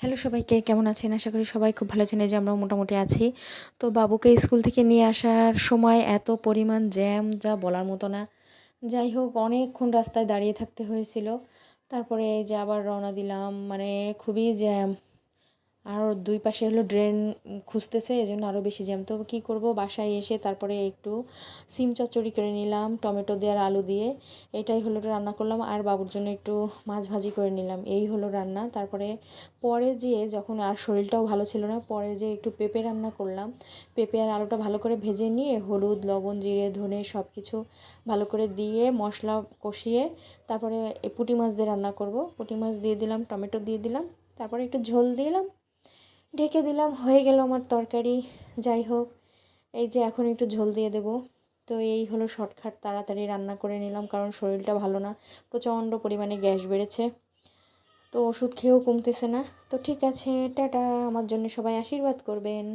Hello সবাইকে, কেমন আছেন? আশা করি সবাই খুব ভালো আছেন। এই যে আমরা মোটামুটি আছি। তো বাবুকে স্কুল থেকে নিয়ে আসার সময় এত পরিমাণ জ্যাম, যা বলার মতো না। যাই হোক, অনেকক্ষণ রাস্তায় দাঁড়িয়ে থাকতে হয়েছিল। তারপরে যে আবার রওনা দিলাম মানে খুবই জ্যাম। আর দুই পাশে হলো ড্রেন খুঁজতেছে এই জন্য আরও বেশি জ্যাম। তো কী করব? বাসায় এসে তারপরে একটু সিম চচ্চড়ি করে নিলাম, টমেটো দিয়ে আর আলু দিয়ে। এটাই হলো রান্না করলাম, আর বাবুর জন্য একটু মাছ ভাজি করে নিলাম। এই হলো রান্না। তারপরে পরে যেয়ে যখন, আর শরীরটাও ভালো ছিল না, পরে যে একটু পেঁপে রান্না করলাম। পেঁপে আর আলুটা ভালো করে ভেজে নিয়ে হলুদ, লবণ, জিরে, ধনে সব কিছু ভালো করে দিয়ে মশলা কষিয়ে তারপরে পুঁটি মাছ দিয়ে রান্না করব। পুঁটি মাছ দিয়ে দিলাম, টমেটো দিয়ে দিলাম, তারপরে একটু ঝোল দিলাম। ঢেকে দিলাম, হয়ে গেল আমার তরকারি। যাই হোক, এই যে এখন একটু ঝোল দিয়ে দেবো। তো এই হলো শর্টকাট, তাড়াতাড়ি রান্না করে নিলাম, কারণ শরীরটা ভালো না, প্রচণ্ড পরিমাণে গ্যাস বেড়েছে। তো ওষুধ খেয়েও কমতেছে না। তো ঠিক আছে, টাটা। আমার জন্য সবাই আশীর্বাদ করবেন।